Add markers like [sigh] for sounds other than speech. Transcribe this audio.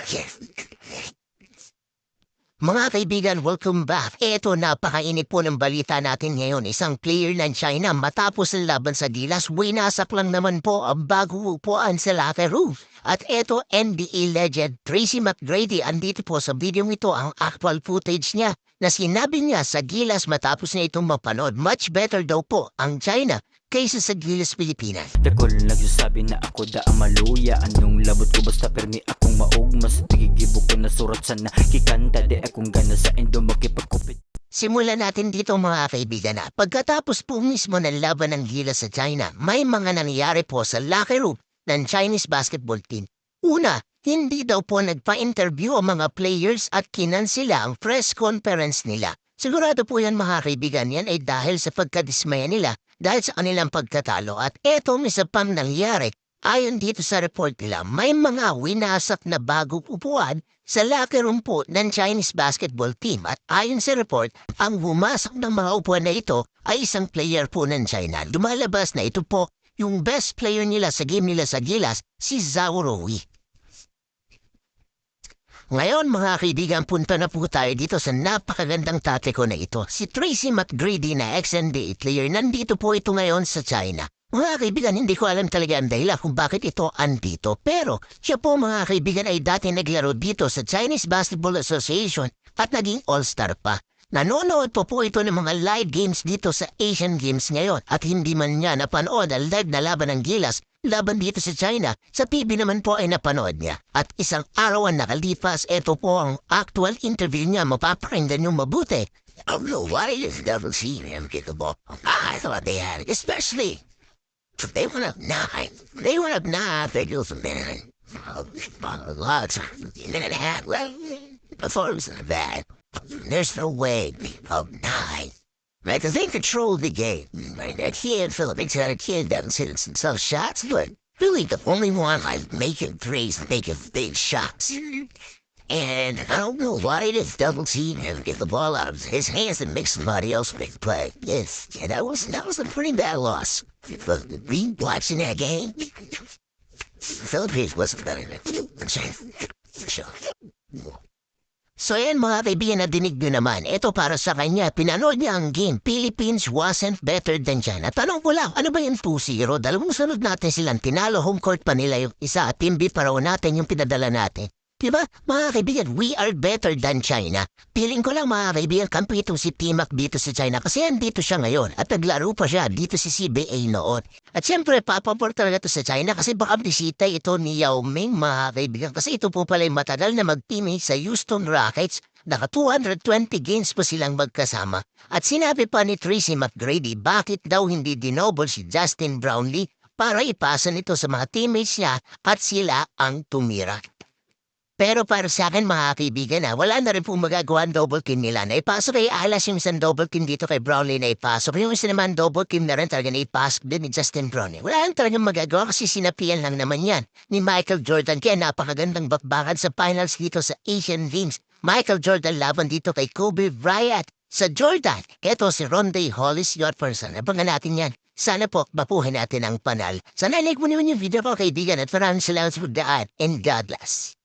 [laughs] Mga kaibigan, welcome back. Eto, napakainit po ng balita natin ngayon. Isang player ng China matapos ang laban sa Gilas, winasak lang naman po ang bago upuan sa locker room. At eto, NBA legend Tracy McGrady, andito po sa video ito ang actual footage niya na sinabi niya sa Gilas matapos na itong mapanood. Much better daw po ang China kaysa sa Gilas Pilipinas. Dakol nagsasabi na ako da ang maluya Anong labot ko basta permi akong maugma Sa tigigibo ko na surat sa nakikanta Di akong gana sa endo makipagkupit Simulan natin dito mga kaibigan na pagkatapos po mismo ng laban ng Gilas sa China, may mga nangyayari po sa locker room ng Chinese basketball team. Una, hindi daw po nagpa-interview ang mga players at kinan sila ang press conference nila. Sigurado po yan mga kaibigan yan ay dahil sa pagkadismaya nila dahil sa kanilang pagkatalo at eto may isa pang nangyari. Ayon dito sa report nila, may mga winasak na bagong upuan sa locker room po ng Chinese basketball team at ayon sa report, ang bumasak ng mga upuan na ito ay isang player po ng China. Lumalabas na ito po yung best player nila sa game nila sa Gilas, si Zhao Rui. Ngayon mga kaibigan, punta na po tayo dito sa napakagandang tate ko na ito. Si Tracy McGrady na ex-NBA player, nandito po ito ngayon sa China. Mga kaibigan, hindi ko alam talaga ang dahilan kung bakit ito andito. Pero siya po mga kaibigan ay dati naglaro dito sa Chinese Basketball Association at naging all-star pa. Nanonood po po ito ng mga live games dito sa Asian Games ngayon at hindi man niya napanood ang live na laban ng Gilas laban dito sa China. Sa TV naman po ay napanood niya. At isang araw ang nakalipas, ito po ang actual interview niya. Mapapakinggan yung mabuti. I don't know why just never seen him get the ball. I thought they had it, especially if they went up nine. They went up nine, they do some man. A lot of minute and a half. Well, before it was not bad. There's no way of nine. Because they control the game. Phillips, got a kid doesn't hit some shots, but really the only one like making threes, making big shots. And I don't know why just double team him, get the ball out of his hands and make somebody else make the play. Yes, yeah, that was that was a pretty bad loss. But me watching that game, Philippines wasn't better than Sure. So yan mga kaibigan na dinig nyo naman, ito para sa kanya, pinanood niya ang game, Philippines wasn't better than China. Tanong ko lang, ano ba yung 2-0? Dalawang sunod natin silang tinalo, home court pa nila yung isa at team B pa raw natin yung pinadala natin. Diba? Mga kaibigan, we are better than China. Piling ko lang mga kaibigan, kampi itong si Timac dito sa China kasi andito siya ngayon at naglaro pa siya dito si CBA noon. At siyempre, papapor talaga to sa China kasi baka bisita ito ni Yao Ming mga kaibigan kasi ito po pala yung matagal na mag-teammate sa Houston Rockets Naka 220 games pa silang magkasama. At sinabi pa ni Tracy McGrady bakit daw hindi dinoble si Justin Brownlee para ipasa nito sa mga teammates niya at sila ang tumira. Pero para sa akin mga kaibigan na wala na rin pong magagawa ang double team nila. Naipasok kay Alas yung isang double team dito kay Brownlee na ipasok. Yung isa naman double team na rin talaga na ipasok din ni Justin Brownlee. Wala lang talagang magagawa kasi sinapian lang naman yan ni Michael Jordan. Kaya napakagandang bakbakan sa finals dito sa Asian Games. Michael Jordan laban dito kay Kobe Bryant sa Jordan. Ito si Ronde Hollis your person. Abangan natin yan. Sana po mapuhin natin ang panal. Sana like mo naman yung video ko kaibigan at maraming salamat sa pagdaan and God bless.